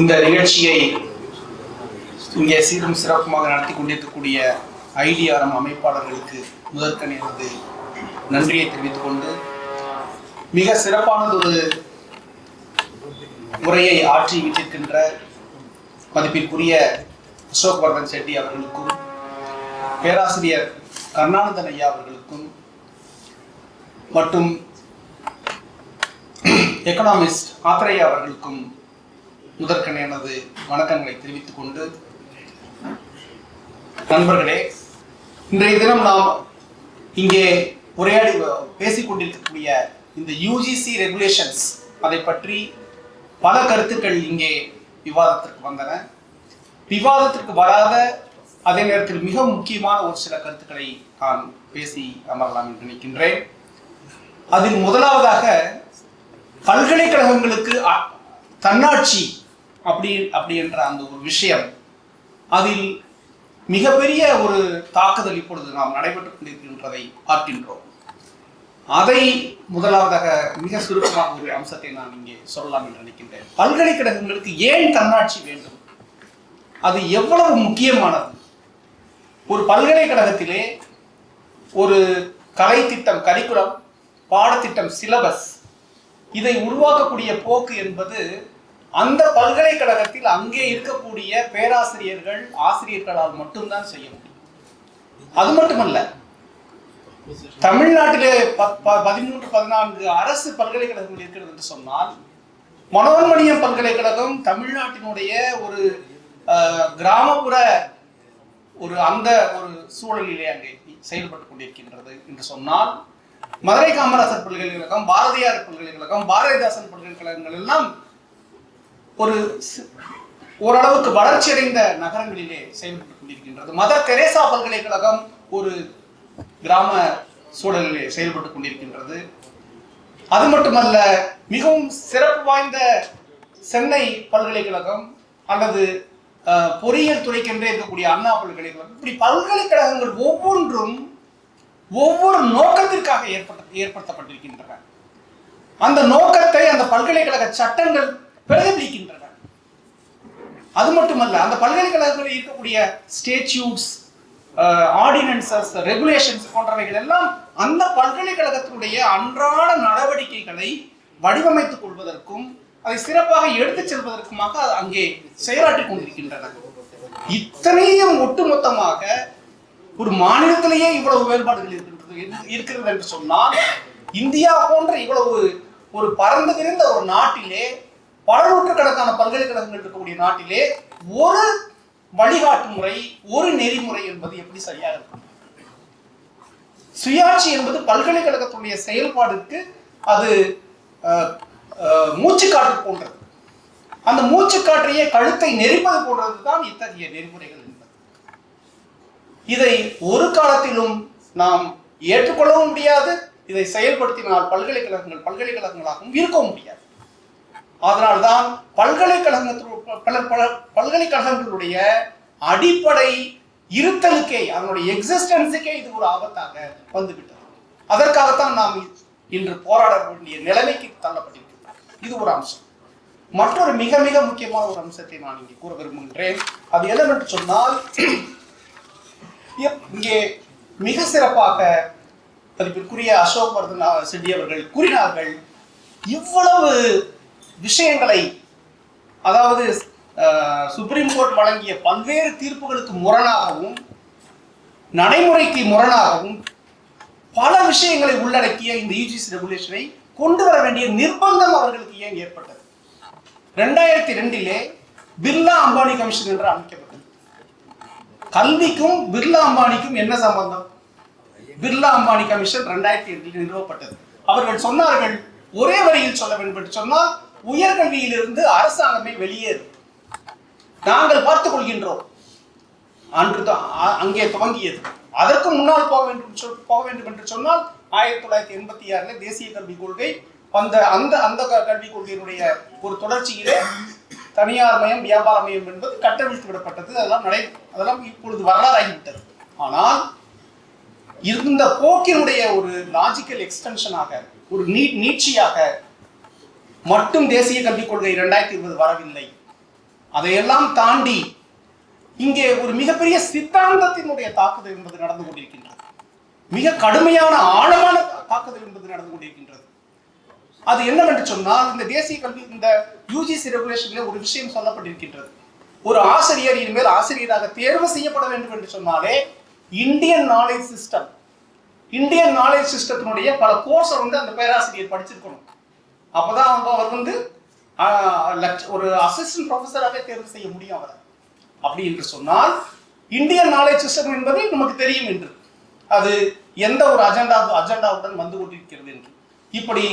இந்த நிகழ்ச்சியை இங்கே சீரும் சிறப்புமாக நடத்தி கொண்டிருக்கக்கூடிய ஐடிஆர்எம் அமைப்பாளர்களுக்கு முதற்கண் எனது நன்றியை தெரிவித்துக் கொண்டு மிக சிறப்பானது ஒரு உரையை ஆற்றி விட்டிருக்கின்ற மதிப்பிற்குரிய அசோக் வர்தன் செட்டி அவர்களுக்கும் பேராசிரியர் கருணானந்தன் ஐயா அவர்களுக்கும் மற்றும் எக்கனாமிஸ்ட் ஆத்திரையா அவர்களுக்கும் முதற்கண் எனது வணக்கங்களை தெரிவித்துக் கொண்டு நண்பர்களே இன்றைய தினம் நாம் இங்கே உரையாடி பேசிக் கொண்டிருக்கக்கூடிய இந்த யூஜிசி ரெகுலேஷன்ஸ் அதை பற்றி பல கருத்துக்கள் இங்கே விவாதத்திற்கு வந்தன. விவாதத்திற்கு வராத அதே நேரத்தில் மிக முக்கியமான ஒரு சில கருத்துக்களை நான் பேசி அமரலாம் என்று நினைக்கின்றேன். அதில் முதலாவதாக பல்கலைக்கழகங்களுக்கு அ- தன்னாட்சி அப்படி அப்படி என்ற அந்த ஒரு விஷயம் அதில் மிகப்பெரிய ஒரு தாக்குதல் இப்பொழுது நாம் நடைபெற்றுக் கொண்டிருக்கின்றதை பார்க்கின்றோம். அதை முதலாவதாக மிக சுருக்கமாக ஒரு அம்சத்தை நான் இங்கே சொல்லலாம் என்று நினைக்கின்றேன். பல்கலைக்கழகங்களுக்கு ஏன் தன்னாட்சி வேண்டும்? அது எவ்வளவு முக்கியமானது? ஒரு பல்கலைக்கழகத்திலே ஒரு கலை திட்டம் கரிக்குலம் பாடத்திட்டம் சிலபஸ் இதை உருவாக்கக்கூடிய போக்கு என்பது அந்த பல்கலைக்கழகத்தில் அங்கே இருக்கக்கூடிய பேராசிரியர்கள் ஆசிரியர்களால் மட்டும்தான் செய்ய முடியும். அது மட்டுமல்ல தமிழ்நாட்டிலே ப- பதிமூன்று பதினான்கு அரசு பல்கலைக்கழகங்கள் இருக்கிறது என்று சொன்னால் மனோன்மணியம் பல்கலைக்கழகம் தமிழ்நாட்டினுடைய ஒரு கிராமப்புற ஒரு அந்த ஒரு சூழலிலே அங்கே செயல்பட்டு கொண்டிருக்கின்றது என்று சொன்னால் மதுரை காமராசர் பல்கலைக்கழகம் பாரதியார் பல்கலைக்கழகம் பாரதிதாசன் பல்கலைக்கழகங்கள் எல்லாம் ஒரு ஓரளவுக்கு வளர்ச்சியடைந்த நகரங்களிலே செயல்பட்டு கொண்டிருக்கின்றது. மதர் தெரேசா பல்கலைக்கழகம் ஒரு கிராம சூழலிலே செயல்பட்டுக் கொண்டிருக்கின்றது. அது மட்டுமல்ல மிகவும் சிறப்பு வாய்ந்த சென்னை பல்கலைக்கழகம் அல்லது பொறியியல் துறைக்கென்றே இருக்கக்கூடிய அண்ணா பல்கலைக்கழகம். இப்படி பல்கலைக்கழகங்கள் ஒவ்வொன்றும் ஒவ்வொரு நோக்கத்திற்காக ஏற்பட்ட ஏற்படுத்தப்பட்டிருக்கின்றன. அந்த நோக்கத்தை அந்த பல்கலைக்கழக சட்டங்கள் பிரதிபலிக்கின்றன. அது மட்டுமல்ல அந்த பல்கலைக்கழகங்களில் இருக்கக்கூடிய ஸ்டேட்யூட்ஸ் ஆர்டினன்சஸ் ரெகுலேஷன்ஸ் போன்றவைகள் எல்லாம் அந்த பல்கலைக்கழகத்தினுடைய அன்றாட நடவடிக்கைகளை வடிவமைத்துக் கொள்வதற்கும் அதை சிறப்பாக எடுத்துச் செல்வதற்குமாக அங்கே செயலாற்றிக் கொண்டிருக்கின்றன. இத்தனையும் ஒட்டுமொத்தமாக ஒரு மாநிலத்திலேயே இவ்வளவு வேறுபாடுகள் இருக்கின்றது இருக்கிறது என்று சொன்னால் இந்தியா போன்ற இவ்வளவு ஒரு பறந்து விரிந்த ஒரு நாட்டிலே பல நூற்றுக்கணக்கான பல்கலைக்கழகங்கள் இருக்கக்கூடிய நாட்டிலே ஒரு வழிகாட்டு முறை ஒரு நெறிமுறை என்பது எப்படி சரியாக இருக்கும்? சுயாட்சி என்பது பல்கலைக்கழகத்துடைய செயல்பாடுக்கு அது மூச்சுக்காற்று போன்றது. அந்த மூச்சுக்காற்றையே கழுத்தை நெறிப்பது போன்றது தான் இத்தகைய நெறிமுறைகள் என்பது. இதை ஒரு காலத்திலும் நாம் ஏற்றுக்கொள்ளவும் முடியாது இதை செயல்படுத்தினால் பல்கலைக்கழகங்கள் பல்கலைக்கழகங்களாகவும் இருக்கவும் முடியாது. அதனால்தான் பல்கலைக்கழகத்தில் பல்கலைக்கழகங்களுடைய அடிப்படை இருத்தலுக்கே அதனுடைய எக்ஸிஸ்டன்ஸுக்கே இது ஒரு ஆபத்தாக வந்துவிட்டது. அதற்காகத்தான் நாம் இன்று போராட வேண்டிய நிலைமைக்கு தள்ளப்பட்டிருக்கிறோம். இது ஒரு அம்சம். மற்றொரு மிக மிக முக்கியமான ஒரு அம்சத்தை நான் இங்கே கூற விரும்புகின்றேன். அது என்னவென்று சொன்னால் இங்கே மிக சிறப்பாக மதிப்பிற்குரிய அசோக் வர்தன் செட்டி அவர்கள் கூறினார்கள் இவ்வளவு விஷயங்களை அதாவது சுப்ரீம் கோர்ட் வழங்கிய பல்வேறு தீர்ப்புகளுக்கு முரணாகவும் நடைமுறைக்கு முரணாகவும் பல விஷயங்களை உள்ளடக்கிய இந்த யூஜிசி ரெகுலேஷனை கொண்டு வர வேண்டிய நிர்பந்தம் அவர்களுக்கு ஏன் ஏற்பட்டது? ரெண்டாயிரத்தி ரெண்டிலே பிர்லா அம்பானி கமிஷன் என்று அமைக்கப்பட்டது. கல்விக்கும் பிர்லா அம்பானிக்கும் என்ன சம்பந்தம்? பிர்லா அம்பானி கமிஷன் ரெண்டாயிரத்தி எட்டில் நிறுவப்பட்டது. அவர்கள் சொன்னார்கள் ஒரே வரியில் சொல்ல வேண்டும் என்று சொன்னால் உயர்கல்வியிலிருந்து அரசாங்கமே வெளியேறு நாங்கள் பார்த்துக் கொள்கின்றோம். அன்று தான் அங்கே துவங்கியது. அதற்கு முன்னால் போக வேண்டும் சொல்- போக வேண்டும் என்று சொன்னால் ஆயிரத்தி தொள்ளாயிரத்தி எண்பத்தி ஆறுல தேசிய கல்விக் கொள்கை அந்த அந்த அந்த க- கல்விக் கொள்கையினுடைய ஒரு தொடர்ச்சியிலே தனியார் மயம் வியாபார மயம் என்பது கட்டவிழ்த்து விடப்பட்டது. அதெல்லாம் நடை அதெல்லாம் இப்பொழுது வரலாறாகிவிட்டது. ஆனால் இருந்த போக்கினுடைய ஒரு லாஜிக்கல் எக்ஸ்டென்ஷனாக ஒரு நீட் நீட்சியாக மட்டும் தேசிய கல்விக் கொள்கை இரண்டாயிரத்தி இருபது வரவில்லை. அதையெல்லாம் தாண்டி இங்கே ஒரு மிகப்பெரிய சித்தாந்தத்தினுடைய தாக்குதல் என்பது நடந்து கொண்டிருக்கின்றது. மிக கடுமையான ஆழமான தாக்குதல் என்பது நடந்து கொண்டிருக்கின்றது. அது என்னவென்று சொன்னால் இந்த தேசிய கல்வி இந்த யூஜிசி ரெகுலேஷன்ல ஒரு விஷயம் சொல்லப்பட்டிருக்கின்றது. ஒரு ஆசிரியர் இனிமேல் ஆசிரியராக தேர்வு செய்யப்பட வேண்டும் என்று சொன்னாலே Indian knowledge system Indian knowledge சிஸ்டத்தினுடைய பல கோர்ஸை வந்து அந்த பேராசிரியர் படிச்சிருக்கணும். அப்போதான் அவங்க அவர் வந்து ஒரு அசிஸ்டன்ட் ப்ரொஃபஸராகவே தேர்வு செய்ய முடியும் அவரை. அப்படி என்று சொன்னால் இந்தியன் நாலேஜ் சிஸ்டம் என்பது நமக்கு தெரியும் என்று. அது எந்த ஒரு அஜெண்டா அஜெண்டாவுடன் வந்து கொண்டிருக்கிறது என்று. இப்படி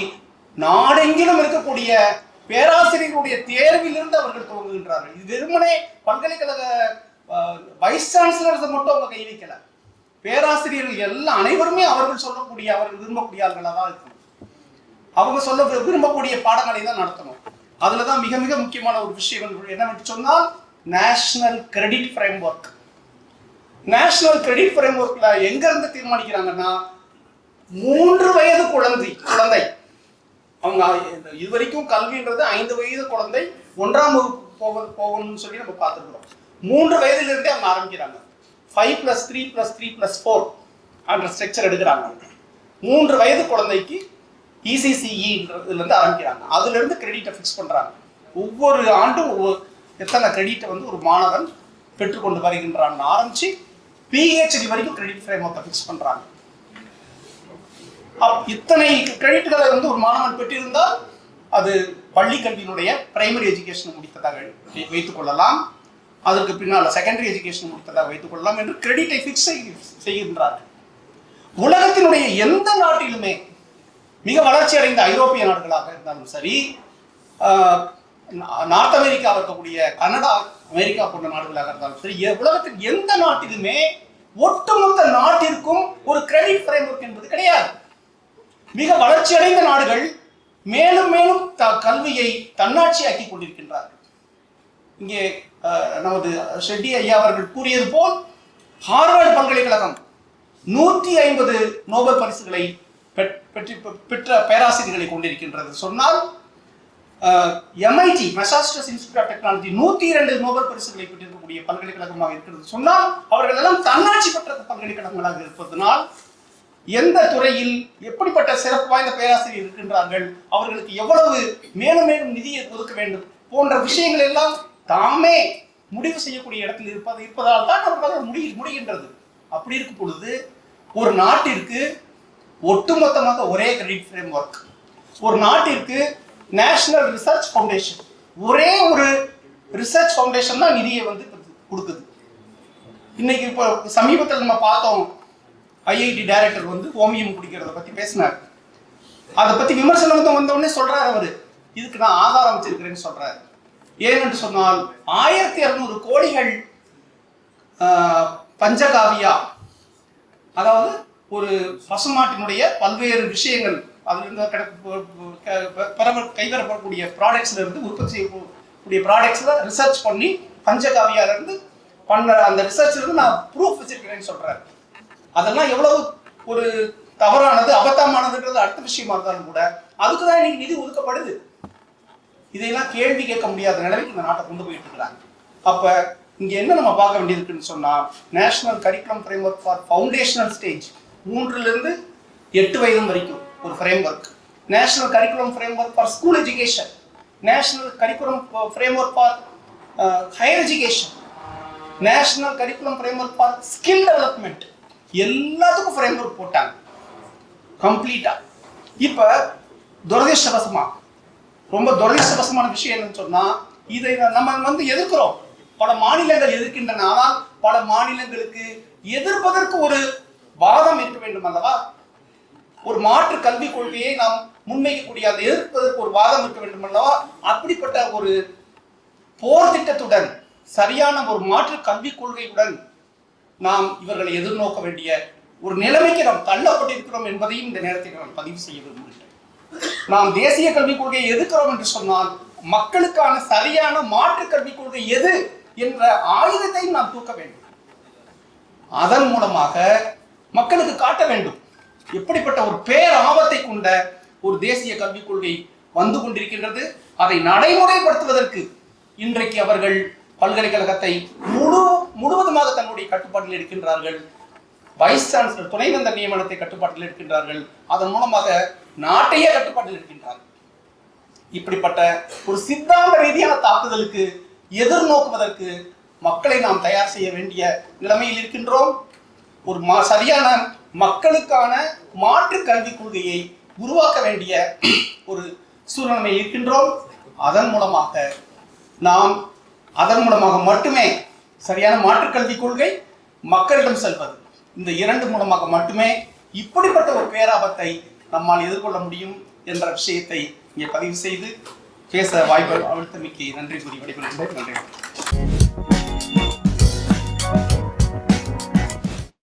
நாடெங்கிலும் இருக்கக்கூடிய பேராசிரியர்களுடைய தேர்விலிருந்து அவர்கள் துவங்குகின்றார்கள். இது வெறுமனே பல்கலைக்கழக வைஸ் சான்சலர்ஸை மட்டும் அவங்க கை வைக்கல. பேராசிரியர்கள் எல்லாம் அனைவருமே அவர்கள் சொல்லக்கூடிய அவர்கள் விரும்பக்கூடிய ஆள்களாக தான் இருக்கணும். அவங்க சொல்ல விரும்பக்கூடிய பாடங்களை தான் நடத்தணும். அதுல தான் மிக மிக முக்கியமான ஒரு விஷயம் என்னவென்று சொன்னால் national credit framework national credit frame ஒர்க்ல எங்க இருந்து தீர்மானிக்கிறாங்கன்னா மூன்று வயது குழந்தை குழந்தை. அவங்க இது இதுவரைக்கும் கல்வின்றது ஐந்து வயது குழந்தை ஒன்றாம் வகுப்பு போக போகணும்னு சொல்லி நம்ம பார்த்துருக்கிறோம். மூன்று வயதிலிருந்தே அவங்க ஆரம்பிக்கிறாங்க. Five plus three plus three plus four அப்படின்ற ஸ்ட்ரக்சர் எடுக்கிறாங்க. மூன்று வயது குழந்தைக்கு இசிசிஇன்றதுலேருந்து ஆரம்பிக்கிறாங்க. அதுலேருந்து கிரெடிட்டை ஃபிக்ஸ் பண்ணுறாங்க ஒவ்வொரு ஆண்டும் ஒவ்வொரு எத்தனை கிரெடிட்டை வந்து ஒரு மாணவன் பெற்றுக்கொண்டு வருகின்றான்னு ஆரம்பிச்சு பிஹெச்டி வரைக்கும் கிரெடிட் ஃப்ரேம் ஒர்க்கை ஃபிக்ஸ் பண்ணுறாங்க அப்- இத்தனை கிரெடிட்களை வந்து ஒரு மாணவன் பெற்றிருந்தால் அது பள்ளி கல்வியினுடைய பிரைமரி எஜுகேஷன் முடித்ததாக வைத்துக் கொள்ளலாம். அதற்கு பின்னால் செகண்டரி எஜுகேஷன் முடித்ததாக வைத்துக் கொள்ளலாம் என்று கிரெடிட்டை ஃபிக்ஸ் செய்கின்றார்கள். உலகத்தினுடைய எந்த நாட்டிலுமே மிக வளர்ச்சி அடைந்த ஐரோப்பிய நாடுகளாக இருந்தாலும் சரி நார்த் அமெரிக்காவில் இருக்கக்கூடிய கனடா அமெரிக்கா போன்ற நாடுகளாக இருந்தாலும் சரி எ- உலகத்தின் எந்த நாட்டிலுமே ஒட்டுமொத்த நாட்டிற்கும் ஒரு கிரெடிட் ஃப்ரேம்வொர்க் என்பது கிடையாது. மிக வளர்ச்சி அடைந்த நாடுகள் மேலும் மேலும் த கல்வியை தன்னாட்சியாக்கி கொண்டிருக்கின்றார்கள். இங்கே நமது ஷெட்டி ஐயா அவர்கள் கூறியது போல் ஹார்வர்ட் பல்கலைக்கழகம் நூற்றி ஐம்பது நோபல் பரிசுகளை பெற்று பெற்ற பேராசிரியர்களை கொண்டிருக்கின்றது. சொன்னால் MIT Massachusetts institute of technology நூற்றி இரண்டு நோபல் பரிசுகளை பெற்றிருக்கக்கூடிய பல்கலைக்கழகமாக இருக்கிறது. சொன்னால் அவர்கள் எல்லாம் தன்னாட்சி பெற்ற பல்கலைக்கழகங்களாக இருப்பதனால் எந்த துறையில் எப்படிப்பட்ட சிறப்பு வாய்ந்த பேராசிரியர் இருக்கின்றார்கள் அவர்களுக்கு எவ்வளவு மேலும் மேலும் நிதியை ஒதுக்க வேண்டும் போன்ற விஷயங்கள் எல்லாம் தாமே முடிவு செய்யக்கூடிய இடத்தில் இருப்பது இருப்பதால் தான் அவர்களால் முடி முடிகின்றது. அப்படி இருக்கும் பொழுது ஒரு நாட்டிற்கு ஒட்டுமொத்தமாக ஒரே கிரெடிட் ஃப்ரேம் ஒர்க் ஒரு நாட்டிற்கு நேஷனல் ரிசர்ச் ஃபவுண்டேஷன் ஒரே ஒரு ரிசர்ச் ஃபவுண்டேஷன் தான் நிதியை வந்து கொடுக்குது. இன்னைக்கு இப்போ சமீபத்தில் நம்ம பார்த்தோம் ஐஐடி டைரக்டர் வந்து ஓமியம் குடிக்கிறத பற்றி பேசினார். அதை பற்றி விமர்சனம் வந்து வந்த உடனே இதுக்கு நான் ஆதாரம் வச்சிருக்கிறேன்னு சொல்கிறார் ஏனென்று சொன்னால் ஆயிரத்தி இரநூறு கோடிகள் பஞ்சகாவியா அதாவது ஒரு பசுமாட்டினுடைய பல்வேறு விஷயங்கள். அதிலிருந்து பெற- கைவரப்படக்கூடிய ப்ராடக்ட்ஸ்ல இருந்து உற்பத்தி செய்யக்கூடிய ப்ராடக்ட்ஸ்ல ரிசர்ச் பண்ணி பஞ்சகாவியால இருந்து பண்ண அந்த ரிசர்ச்ல இருந்து நான் ப்ரூஃப் வச்சிருக்கிறேன்னு சொல்றேன். அதெல்லாம் எவ்வளவு ஒரு தவறானது அபத்தமானதுன்றது அடுத்த விஷயமா இருந்தாலும் கூட அதுக்கு தான் இன்னைக்கு நிதி ஒதுக்கப்படுது. இதையெல்லாம் கேள்வி கேட்க முடியாத நிலைமைக்கு இந்த நாட்டை கொண்டு போயிட்டு இருக்கிறாங்க. அப்ப இங்க என்ன நம்ம பார்க்க வேண்டியது இருக்குன்னு சொன்னா national curriculum framework for foundational stage மூன்றுலேருந்து எட்டு வயதும் வரைக்கும் ஒரு framework national curriculum framework for school education national curriculum framework for higher education national curriculum framework for skill development எல்லாத்துக்கும் ஃப்ரேம் ஒர்க் போட்டாங்க. கம்ப்ளீட்டாக இப்போ துரதிருஷ்டவசமாக ரொம்ப துரதிருஷ்டவசமான விஷயம் என்னன்னு சொன்னால் இதை நம்ம வந்து எதிர்க்கிறோம். பல மாநிலங்கள் எதிர்க்கின்றன. ஆனால் பல மாநிலங்களுக்கு எதிர்ப்பதற்கு ஒரு வாதம் இருக்க வேண்டும் அல்லவா? ஒரு மாற்று கல்விக் கொள்கையை நாம் முன்வைக்கக்கூடிய அதை எதிர்ப்பதற்கு ஒரு வாதம் இருக்க வேண்டும் அல்லவா? அப்படிப்பட்ட ஒரு போர் திட்டத்துடன் சரியான ஒரு மாற்று கல்விக் கொள்கையுடன் நாம் இவர்களை எதிர்நோக்க வேண்டிய ஒரு நிலைமைக்கு நாம் தள்ளப்பட்டிருக்கிறோம் என்பதையும் இந்த நேரத்தில் நான் பதிவு செய்ய விரும்புகிறேன். நாம் தேசிய கல்விக் கொள்கையை எதிர்க்கிறோம் என்று சொன்னால் மக்களுக்கான சரியான மாற்று கல்விக் கொள்கை எது என்ற ஆயுதத்தையும் நாம் தூக்க வேண்டும். அதன் மூலமாக மக்களுக்கு காட்ட வேண்டும். எப்படிப்பட்ட ஒரு பேர் ஆபத்தை கொண்ட ஒரு தேசிய கல்விக் கொள்கை வந்து கொண்டிருக்கின்றது அதை நடைமுறைப்படுத்துவதற்கு இன்றைக்கு அவர்கள் பல்கலைக்கழகத்தை முழு முழுவதுமாக தன்னுடைய கட்டுப்பாட்டில் இருக்கின்றார்கள் வைஸ் சான்சலர் துணைவேந்தர் நியமனத்தை கட்டுப்பாட்டில் இருக்கின்றார்கள் அதன் மூலமாக நாட்டையே கட்டுப்பாட்டில் இருக்கின்றார்கள் இப்படிப்பட்ட ஒரு சித்தாந்த ரீதியான தாக்குதலுக்கு எதிர்நோக்குவதற்கு மக்களை நாம் தயார் செய்ய வேண்டிய நிலைமையில் இருக்கின்றோம். ஒரு மா சரியான மக்களுக்கான மாற்று கல்விக் கொள்கையை உருவாக்க வேண்டிய ஒரு சூழ்நிலை இருக்கின்றோம். அதன் மூலமாக நாம் அதன் மூலமாக மட்டுமே சரியான மாற்றுக் கல்விக் கொள்கை மக்களிடம் செல்வது இந்த இரண்டு மூலமாக மட்டுமே இப்படிப்பட்ட ஒரு பேராபத்தை நம்மால் எதிர்கொள்ள முடியும் என்ற விஷயத்தை இங்கே பதிவு செய்து பேச வாய்ப்பு அழுத்தமிக்கு நன்றி கூறி விடைபெறுகிறேன் நன்றி.